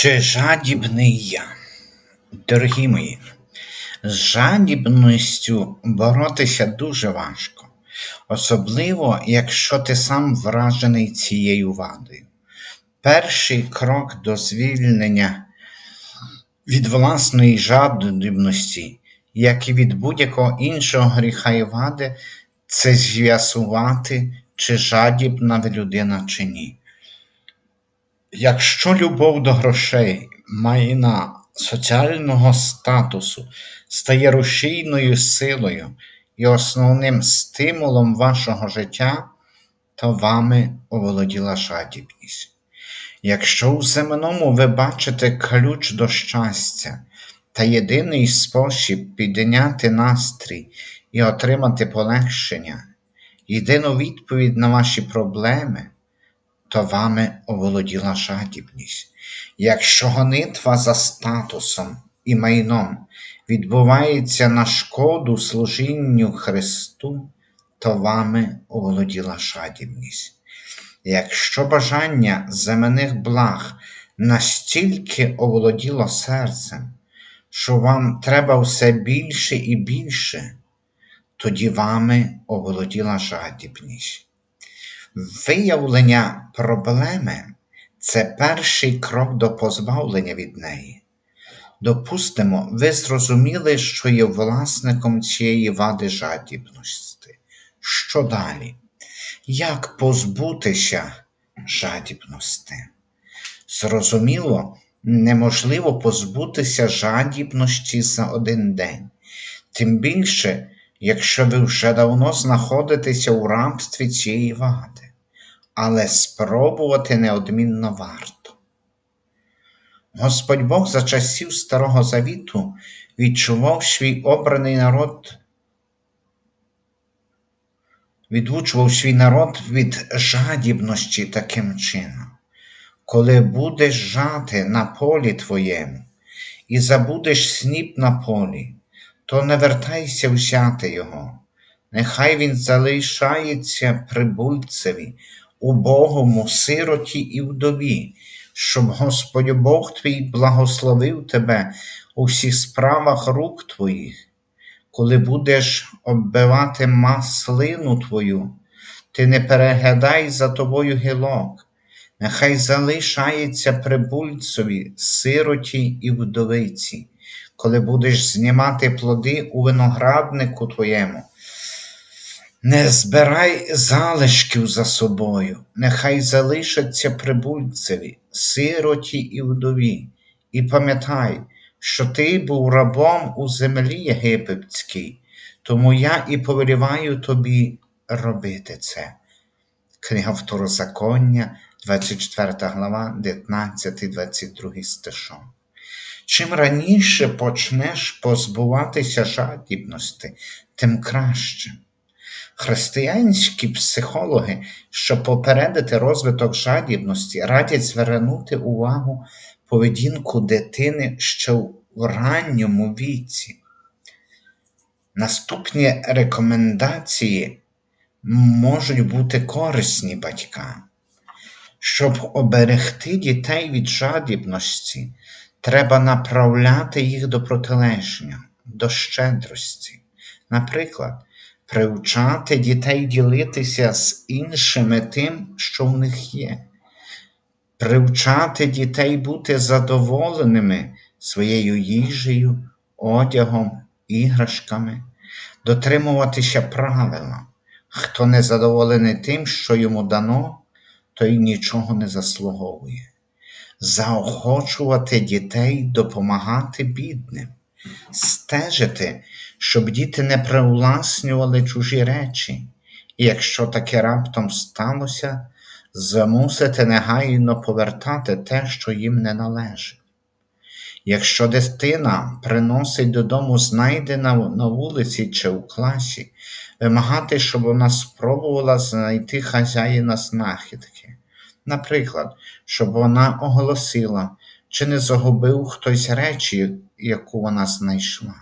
Чи жадібний я? Дорогі мої, з жадібністю боротися дуже важко, особливо, якщо ти сам вражений цією вадою. Перший крок до звільнення від власної жадібності, як і від будь-якого іншого гріха і вади, це з'ясувати, чи жадібна людина чи ні. Якщо любов до грошей, майна, соціального статусу стає рушійною силою і основним стимулом вашого життя, то вами оволоділа жадібність. Якщо у земному ви бачите ключ до щастя та єдиний спосіб підняти настрій і отримати полегшення, єдину відповідь на ваші проблеми, то вами оволоділа жадібність. Якщо гонитва за статусом і майном відбувається на шкоду служінню Христу, то вами оволоділа жадібність. Якщо бажання земних благ настільки оволоділо серцем, що вам треба все більше і більше, тоді вами оволоділа жадібність. Виявлення проблеми це перший крок до позбавлення від неї. Допустимо, ви зрозуміли, що є власником цієї вади жадібності. Що далі? Як позбутися жадібності? Зрозуміло, неможливо позбутися жадібності за один день, тим більше, якщо ви вже давно знаходитеся у рабстві цієї вади, але спробувати неодмінно варто. Господь Бог за часів Старого Завіту відчував свій обраний народ, відвучував свій народ від жадібності таким чином. Коли будеш жати на полі твоєму і забудеш сніп на полі, то не вертайся взяти його, нехай він залишається прибульцеві, убогому, сироті і вдові, щоб Господь Бог твій благословив тебе у всіх справах рук твоїх, коли будеш оббивати маслину твою, ти не переглядай за тобою гілок. Нехай залишається прибульцеві, сироті і вдовиці, коли будеш знімати плоди у винограднику твоєму. Не збирай залишків за собою, нехай залишаться прибульцеві, сироті і вдові, і пам'ятай, що ти був рабом у землі єгипетській, тому я і повеліваю тобі робити це. Книга Второзаконня, 24 глава, 19-22 стишом. Чим раніше почнеш позбуватися жадібності, тим краще. Християнські психологи, щоб попередити розвиток жадібності, радять звернути увагу поведінку дитини ще в ранньому віці. Наступні рекомендації можуть бути корисні батькам. Щоб оберегти дітей від жадібності, треба направляти їх до протилежнього, до щедрості. Наприклад, привчати дітей ділитися з іншими тим, що в них є, привчати дітей бути задоволеними своєю їжею, одягом, іграшками, дотримуватися правила. Хто не задоволений тим, що йому дано, той нічого не заслуговує. Заохочувати дітей допомагати бідним, стежити, щоб діти не привласнювали чужі речі, і якщо таке раптом сталося, змусити негайно повертати те, що їм не належить. Якщо дитина приносить додому знайдена на вулиці чи у класі, вимагати, щоб вона спробувала знайти хазяїна знахідки. Наприклад, щоб вона оголосила, чи не загубив хтось речі, яку вона знайшла.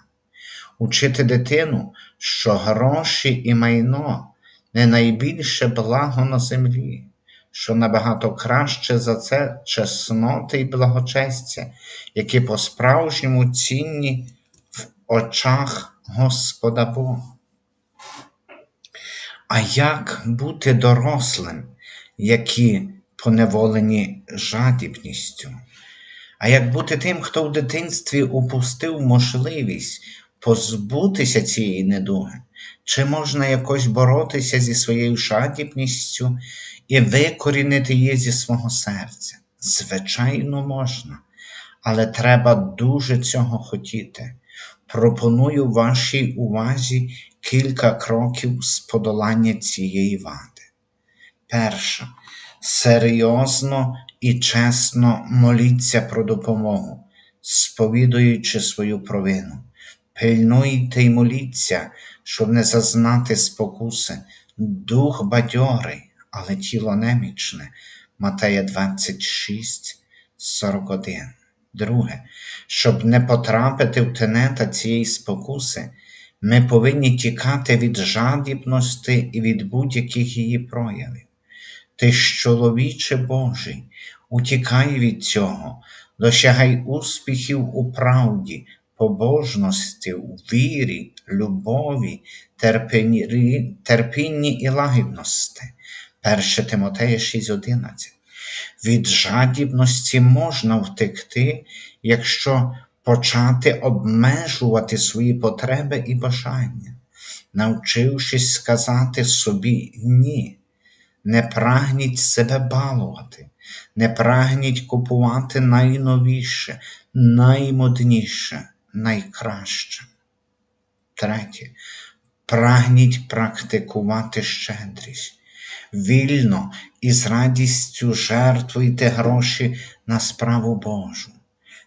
Учити дитину, що гроші і майно не найбільше благо на землі, що набагато краще за це чесноти й благочестя, які по-справжньому цінні в очах Господа Бога. А як бути дорослим, які поневолені жадібністю? А як бути тим, хто в дитинстві упустив можливість позбутися цієї недуги? Чи можна якось боротися зі своєю жадібністю і викорінити її зі свого серця? Звичайно, можна, але треба дуже цього хотіти. Пропоную вашій увазі кілька кроків з подолання цієї вади. Перше. Серйозно і чесно моліться про допомогу, сповідуючи свою провину. Пильнуйте й моліться, щоб не зазнати спокуси. Дух бадьорий, але тіло немічне. Матея 26, 41. Друге, щоб не потрапити в тенета цієї спокуси, ми повинні тікати від жадібності і від будь-яких її проявів. Ти ж чоловіче Божий, утікай від цього, досягай успіхів у правді, побожності, у вірі, любові, терпінні, терпінні і лагідності. 1 Тимотея 6.11 Від жадібності можна втекти, якщо почати обмежувати свої потреби і бажання, навчившись сказати собі ні. Не прагніть себе балувати, не прагніть купувати найновіше, наймодніше, найкраще. Третє. Прагніть практикувати щедрість. Вільно і з радістю жертвуйте гроші на справу Божу.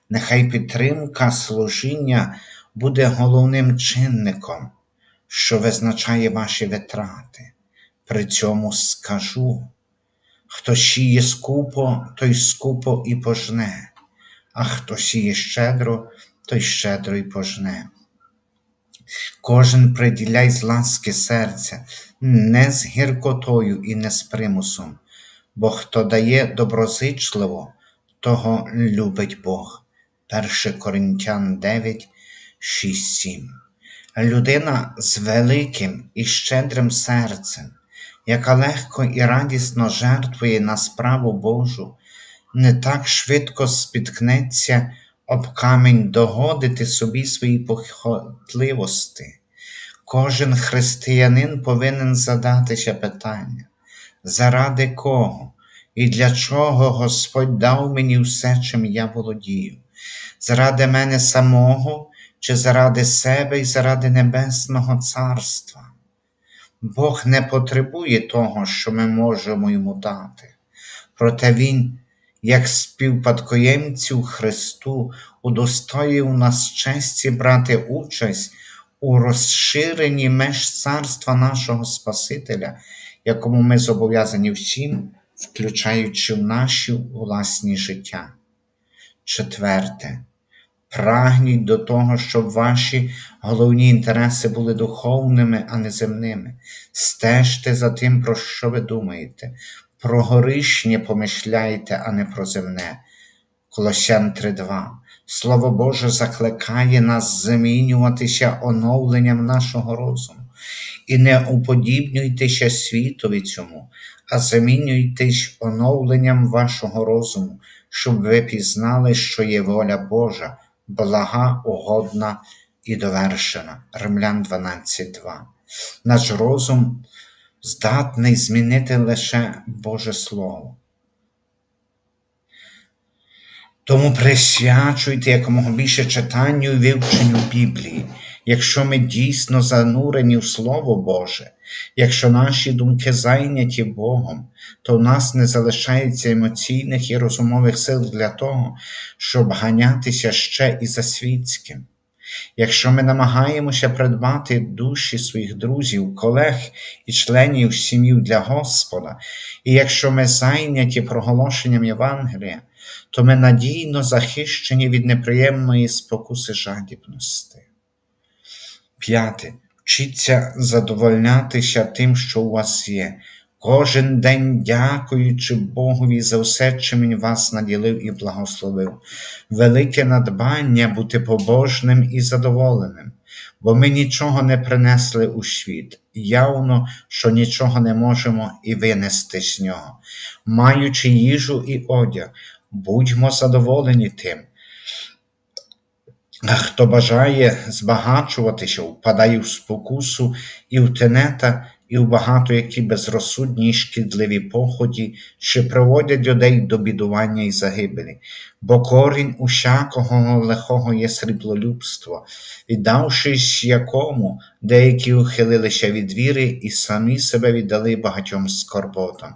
Нехай підтримка служіння буде головним чинником, що визначає ваші витрати. При цьому скажу, хто сіє скупо, той скупо і пожне, а хто сіє щедро, той щедро і пожне. Кожен приділяй з ласки серця, не з гіркотою і не з примусом, бо хто дає доброзичливо, того любить Бог. 1 Коринтян 9, 6, 7. Людина з великим і щедрим серцем яка легко і радісно жертвує на справу Божу, не так швидко спіткнеться об камінь догодити собі свої похотливості. Кожен християнин повинен задатися питання, заради кого і для чого Господь дав мені все, чим я володію, заради мене самого чи заради себе і заради Небесного Царства. Бог не потребує того, що ми можемо йому дати. Проте Він, як співпадкоємцю Христу, удостоїв нас честі брати участь у розширенні меж царства нашого Спасителя, якому ми зобов'язані всім, включаючи наші власні життя. Четверте. Прагніть до того, щоб ваші головні інтереси були духовними, а не земними. Стежте за тим, про що ви думаєте, про горишнє помишляйте, а не про земне. Колосян 3.2. Слово Боже закликає нас замінюватися оновленням нашого розуму. І не уподібнюйтеся світові цьому, а замінюйтесь оновленням вашого розуму, щоб ви пізнали, що є воля Божа блага, угодна і довершена. Римлян 12.2. Наш розум здатний змінити лише Боже Слово. Тому присвячуйте якомога більше читанню і вивченню Біблії, якщо ми дійсно занурені в Слово Боже, якщо наші думки зайняті Богом, то в нас не залишається емоційних і розумових сил для того, щоб ганятися ще і за світським. Якщо ми намагаємося придбати душі своїх друзів, колег і членів сім'їв для Господа, і якщо ми зайняті проголошенням Євангелія, то ми надійно захищені від неприємної спокуси жадібності. П'яте. Вчіться задовольнятися тим, що у вас є. кожен день дякуючи Богові за все, чим Він вас наділив і благословив. Велике надбання бути побожним і задоволеним, бо ми нічого не принесли у світ, явно, що нічого не можемо і винести з нього. Маючи їжу і одяг, будьмо задоволені тим. Хто бажає збагачуватися, впадає в спокусу і в тенета, і в багато які безрозсудні й шкідливі поході, що приводять людей до бідування і загибелі, бо корінь усякого лихого є сріблолюбство, віддавшись якому деякі ухилилися від віри і самі себе віддали багатьом скорботам.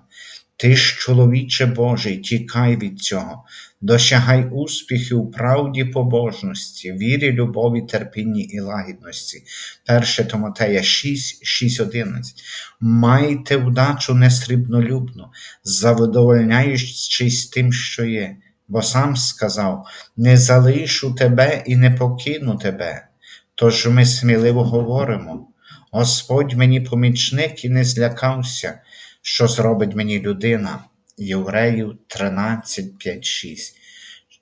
Ти ж, чоловіче Божий, тікай від цього, досягай успіхів правді побожності, вірі, любові, терпінні і лагідності. 1 Тимотея 6, 6, 11. Майте вдачу несрібнолюбну, задовольняючись тим, що є, бо сам сказав: не залишу тебе і не покину тебе. Тож ми сміливо говоримо: Господь мені помічник і не злякався що зробить мені людина. Євреїв 13, 5, 6.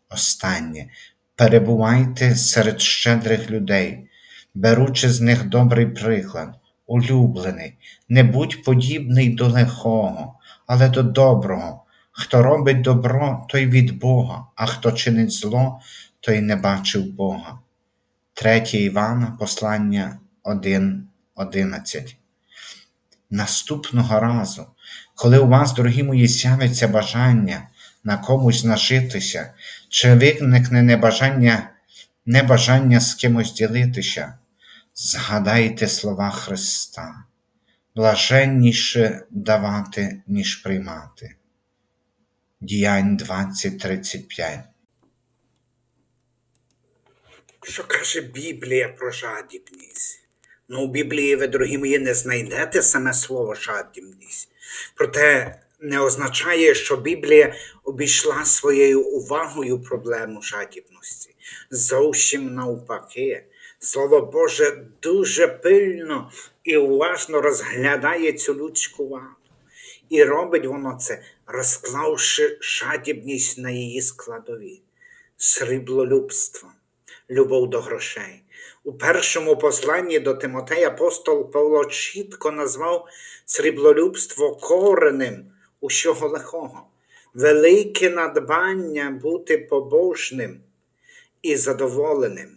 Останнє. Перебувайте серед щедрих людей, беручи з них добрий приклад, улюблений, не будь подібний до лихого, але до доброго. Хто робить добро, той від Бога, а хто чинить зло, той не бачив Бога. 3 Івана, послання 1, 11. Наступного разу, коли у вас, дорогі мої, з'явиться бажання на комусь нажитися, чи виникне небажання, небажання з кимось ділитися, згадайте слова Христа, блаженніше давати, ніж приймати. Діянь 20.35 Що каже Біблія про жадібність? Ну, у Біблії ви, дорогі мої, не знайдете саме слово жадібність. Проте не означає, що Біблія обійшла своєю увагою проблему жадібності. Зовсім навпаки. Слово Боже дуже пильно і уважно розглядає цю людську ваду. І робить воно це, розклавши жадібність на її складові, сріблолюбство, любов до грошей. У першому посланні до Тимотея апостол Павло чітко назвав сріблолюбство коренем усього лихого, велике надбання бути побожним і задоволеним.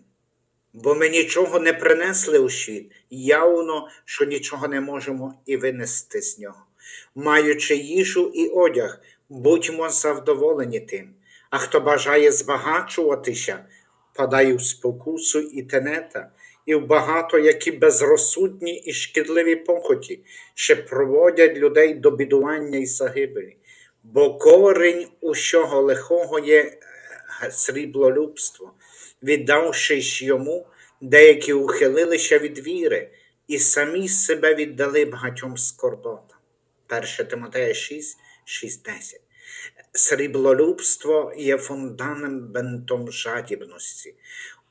Бо ми нічого не принесли у світ, явно, що нічого не можемо і винести з нього. Маючи їжу і одяг, будьмо задоволені тим. А хто бажає збагачуватися, падає в спокусу і тенета, і в багато які безрозсудні і шкідливі похоті, що проводять людей до бідування і загибелі. Бо корінь усього лихого є е, сріблолюбство, віддавшись йому, деякі ухилилися від віри і самі себе віддали багатьом скорботам. 1 Тимотея 6, 6, 10. Сріблолюбство є фундаментом жадібності.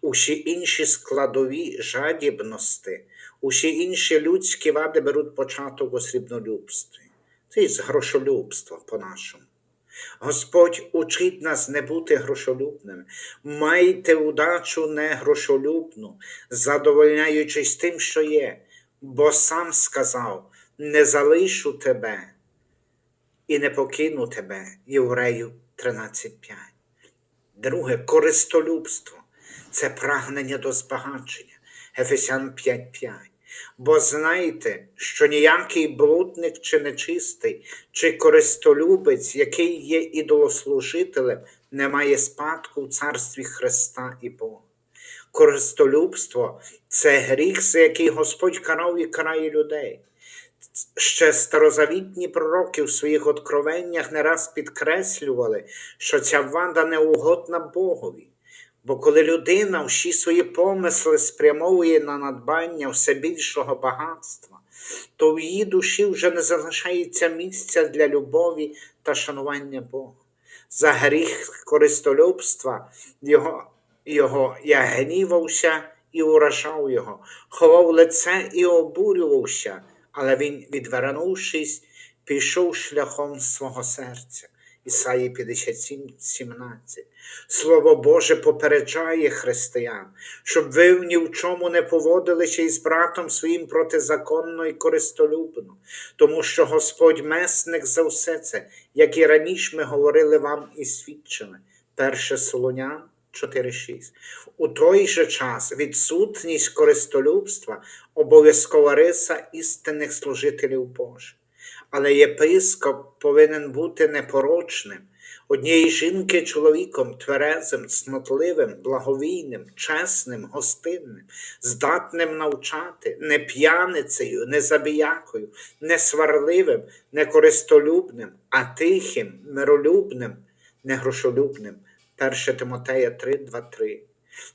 Усі інші складові жадібності, усі інші людські вади беруть початок у срібнолюбстві. Це є грошолюбство по-нашому. Господь учить нас не бути грошолюбними. Майте удачу не грошолюбну, задовольняючись тим, що є, бо сам сказав: не залишу тебе і не покину тебе, Євреїв 13.5. Друге, користолюбство це прагнення до збагачення, Ефесян 5.5. Бо знайте, що ніякий блудник чи нечистий, чи користолюбець, який є ідолослужителем, не має спадку в царстві Христа і Бога. Користолюбство це гріх, за який Господь карав і карає людей. Ще старозавітні пророки в своїх откровеннях не раз підкреслювали, що ця вада неугодна Богові. Бо коли людина всі свої помисли спрямовує на надбання все більшого багатства, то в її душі вже не залишається місця для любові та шанування Бога. За гріх користолюбства його, його я гнівався і уражав його, ховав лице і обурювався, але він, відвернувшись, пішов шляхом свого серця. Ісаї 57, 17. Слово Боже попереджає християн, щоб ви ні в чому не поводилися із братом своїм протизаконно і користолюбно, тому що Господь месник за все це, як і раніше ми говорили вам і свідчили. Перше Солонян 4.6. У той же час відсутність користолюбства обов'язкова риса істинних служителів Божих. Але єпископ повинен бути непорочним, однієї жінки чоловіком тверезим, цнотливим, благовійним, чесним, гостинним, здатним навчати, не п'яницею, не забіякою, не сварливим, не користолюбним, а тихим, миролюбним, не грошолюбним. 1 Тимотея 3, 2, 3.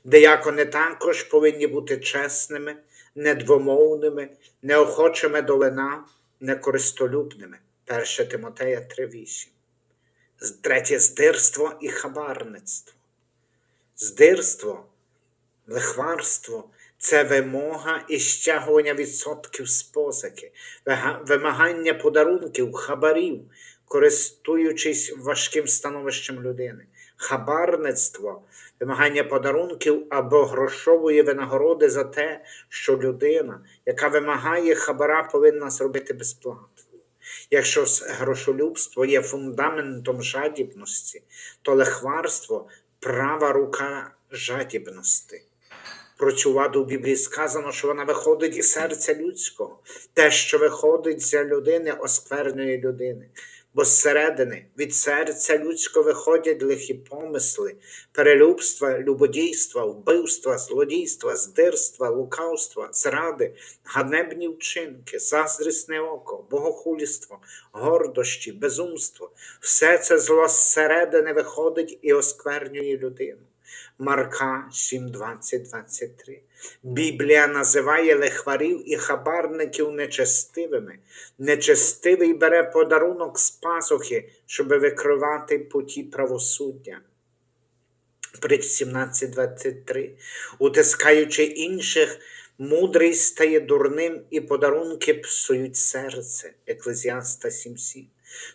Деякони також повинні бути чесними, недвомовними, неохочими до вина, некористолюбними. 1 Тимотея 3, 8. Третє здирство і хабарництво. Здирство, лихварство це вимога і стягування відсотків з позики, вимагання подарунків, хабарів, користуючись важким становищем людини. Хабарництво, вимагання подарунків або грошової винагороди за те, що людина, яка вимагає хабара, повинна зробити безплатно. Якщо грошолюбство є фундаментом жадібності, то лихварство права рука жадібності. Про цю ваду в Біблії сказано, що вона виходить із серця людського. Те, що виходить з людини, осквернює людини. Бо зсередини від серця людського виходять лихі помисли, перелюбства, любодійства, вбивства, злодійства, здирства, лукавства, зради, ганебні вчинки, заздрісне око, богохуліство, гордощі, безумство. Все це зло зсередини виходить і осквернює людину. Марка 7, 20, 23. Біблія називає лихварів і хабарників нечестивими. Нечестивий бере подарунок з пасухи, щоб викривати путі правосуддя. Притч 17.23. Утискаючи інших, мудрий стає дурним і подарунки псують серце. Еклезіаста 7.7.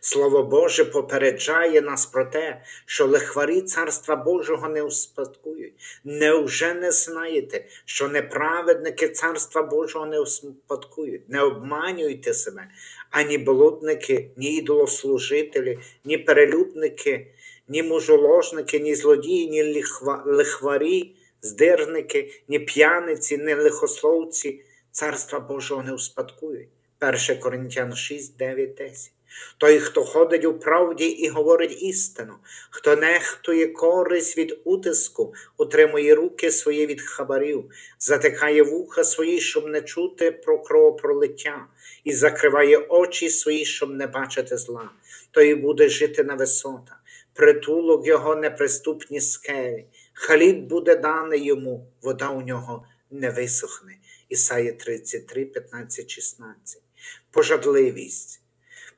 Слово Боже попереджає нас про те, що лихварі Царства Божого не успадкують. Невже не знаєте, що неправедники Царства Божого не успадкують? Не обманюйте себе, ані блудники, ні ідолослужителі, ні перелюбники, ні мужоложники, ні злодії, ні лихва- лихварі, здирники, ні п'яниці, ні лихословці Царства Божого не успадкують. 1 Коринтян 6, 9, 10. Той, хто ходить у правді і говорить істину, хто нехтує користь від утиску, утримує руки свої від хабарів, затикає вуха свої, щоб не чути про кровопролиття, і закриває очі свої, щоб не бачити зла, той буде жити на висотах, притулок його неприступні скелі, хліб буде даний йому, вода у нього не висохне. Ісая 33, 15, 16. Пожадливість.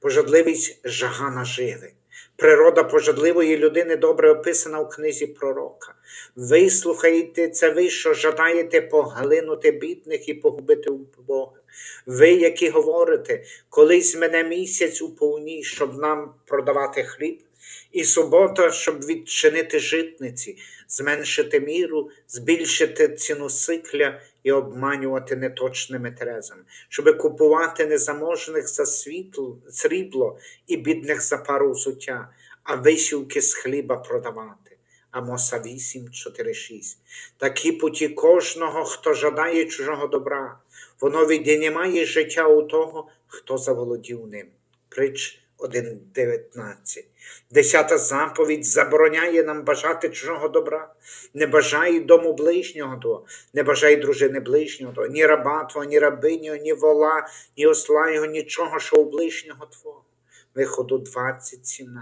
Пожадливість жага наживи. Природа пожадливої людини добре описана у книзі пророка. Вислухайте це ви, що жадаєте поглинути бідних і погубити Бога. Ви, які говорите, колись мене місяць уповні, щоб нам продавати хліб, і субота, щоб відчинити житниці, зменшити міру, збільшити ціну сикля і обманювати неточними терезами, щоб купувати незаможних за світло, срібло і бідних за пару взуття, а висівки з хліба продавати. Амоса 8, 4, 6. Такі путі кожного, хто жадає чужого добра, воно віднімає життя у того, хто заволодів ним. Притч 1.19. Десята заповідь забороняє нам бажати чужого добра. Не бажай дому ближнього того, не бажай дружини ближнього того, ні раба твого, ні рабинього, ні вола, ні осла його, нічого, що у ближнього твого. Виходу 20.17.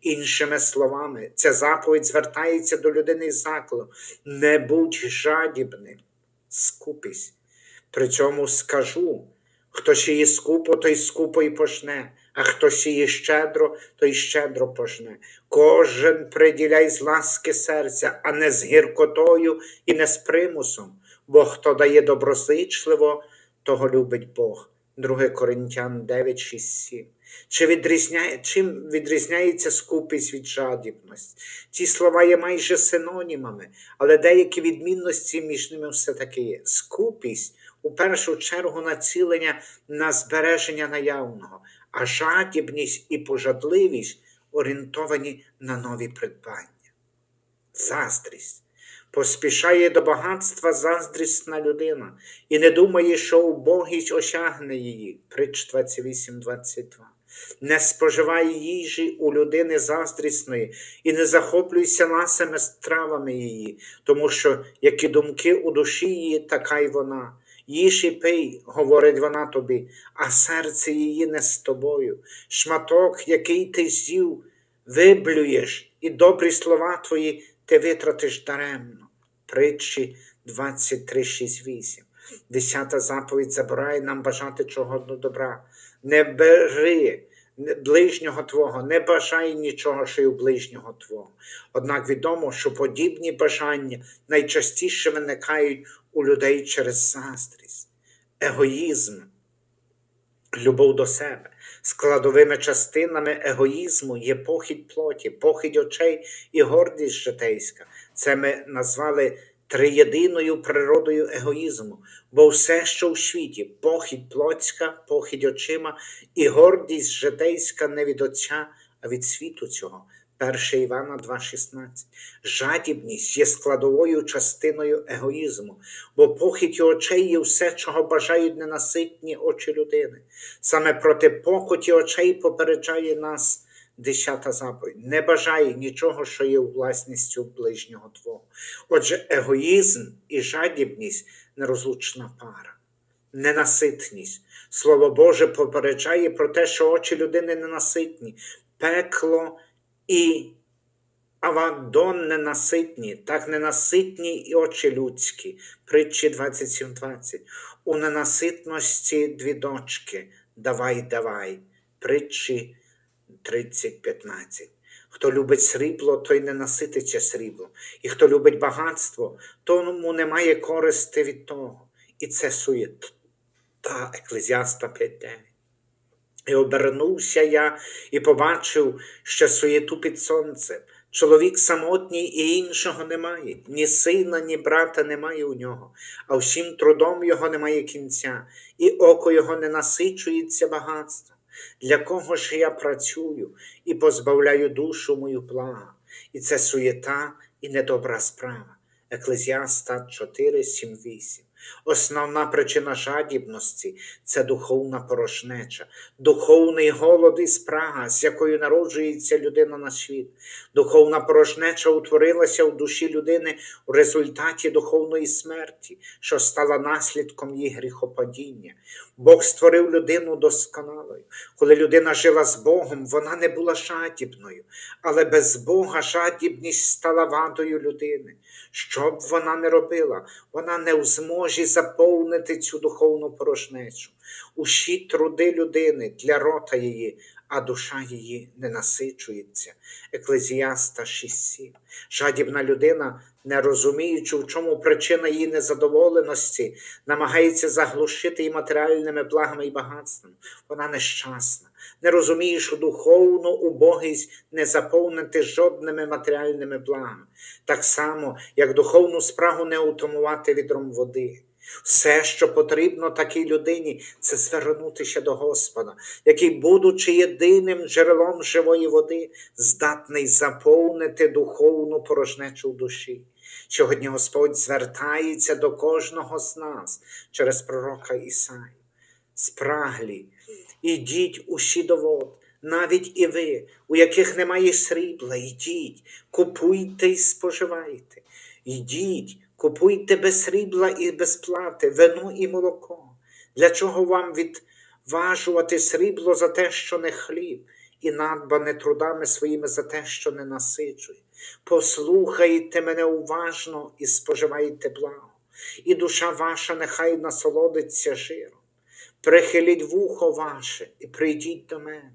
Іншими словами, ця заповідь звертається до людини із закладу. Не будь жадібним, скупись. При цьому скажу, хто сіє скупо, той скупо й пожне, а хто сіє щедро, той щедро пожне. Кожен приділяй з ласки серця, а не з гіркотою і не з примусом, бо хто дає доброзичливо, того любить Бог. 2 Коринтян 9, 6, 7. Чи відрізняє, чим відрізняється скупість від жадібності? Ці слова є майже синонімами, але деякі відмінності між ними все-таки є. Скупість у першу чергу націлення на збереження наявного, а жадібність і пожадливість орієнтовані на нові придбання. Заздрість. Поспішає до багатства заздрісна людина і не думає, що убогість осягне її. Притч 28.22. Не споживає їжі у людини заздрісної і не захоплюйся ласими стравами її, тому що які думки у душі її, така й вона. Їж і пий, говорить вона тобі, а серце її не з тобою. Шматок, який ти з'їв, виблюєш, і добрі слова твої ти витратиш даремно. Притчі 23.6.8. Десята заповідь забирає нам бажати чого добра. Не бери ближнього твого, не бажай нічого, що й у ближнього твого. Однак відомо, що подібні бажання найчастіше виникають у людей через заздрість, егоїзм, любов до себе. Складовими частинами егоїзму є похідь плоті, похідь очей і гордість житейська. Це ми назвали триєдиною природою егоїзму, бо все, що в світі, похідь плотська, похідь очима і гордість житейська не від Отця, а від світу цього. 1 Івана 2,16. Жадібність є складовою частиною егоїзму, бо похідь очей є все, чого бажають ненаситні очі людини. Саме проти похоті очей попереджає нас десята заповідь. Не бажай нічого, що є власністю ближнього твого. Отже, егоїзм і жадібність нерозлучна пара. Ненаситність. Слово Боже попереджає про те, що очі людини ненаситні, пекло і Авадон ненаситні, так ненаситні і очі людські. Притчі 27.20. У ненаситності дві дочки. Давай, давай. Притчі 30.15. Хто любить срібло, той не насититься сріблом. І хто любить багатство, тому немає користи від того. І це суєта. Еклезіаста 5.9. І обернувся я і побачив, що суєту під сонцем. Чоловік самотній і іншого немає, ні сина, ні брата немає у нього, а всім трудом його немає кінця, і око його не насичується багатством. Для кого ж я працюю і позбавляю душу мою плага? І це суєта і недобра справа. Еклезіаста 4, 7, 8. Основна причина жадібності це духовна порожнеча, духовний голод і спрага, з якою народжується людина на світ. Духовна порожнеча утворилася в душі людини у результаті духовної смерті, що стала наслідком її гріхопадіння. Бог створив людину досконалою. Коли людина жила з Богом, вона не була жадібною, але без Бога жадібність стала вадою людини. Що б вона не робила, вона не в зможі заповнити цю духовну порожнечу. Усі труди людини для рота її, а душа її не насичується. Еклезіаста 6.7. Жадібна людина, не розуміючи, в чому причина її незадоволеності, намагається заглушити її матеріальними благами і багатством. Вона нещасна, не розуміє, що духовну убогість не заповнити жодними матеріальними благами, так само, як духовну спрагу не утамувати відром води. Все, що потрібно такій людині, це звернутися до Господа, який, будучи єдиним джерелом живої води, здатний заповнити духовну порожнечу душі. Сьогодні Господь звертається до кожного з нас через пророка Ісаю. Спраглі, ідіть усі до вод, навіть і ви, у яких немає срібла, йдіть, купуйте і споживайте. Йдіть, купуйте без срібла і без плати, вино і молоко. Для чого вам відважувати срібло за те, що не хліб, і надбане трудами своїми за те, що не насичує? Послухайте мене уважно і споживайте благо, і душа ваша нехай насолодиться жиром. Прихиліть вухо ваше і прийдіть до мене.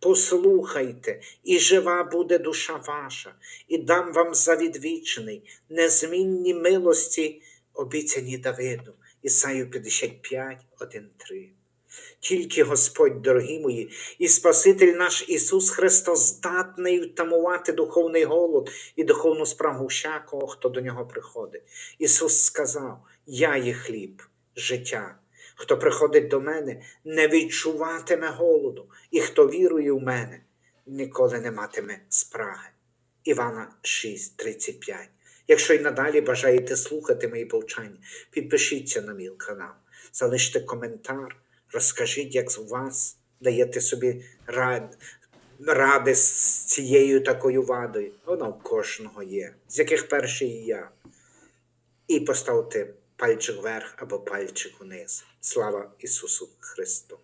Послухайте, і жива буде душа ваша, і дам вам завід вічний, незмінні милості, обіцяні Давиду. Ісаю 55, 1, 3. Тільки Господь, дорогі мої, і Спаситель наш Ісус Христос здатний втамувати духовний голод і духовну спрагу всякого, хто до нього приходить. Ісус сказав: Я є хліб, життя. Хто приходить до мене, не відчуватиме голоду, і хто вірує в мене, ніколи не матиме спраги. Івана 6:35. Якщо й надалі бажаєте слухати мої повчання, підпишіться на мій канал, залиште коментар, розкажіть, як у вас даєте собі рад, ради з цією такою вадою. Вона в кожного є, з яких перший і я. І поставте пальчик вверх або пальчик вниз. Слава Ісусу Христу!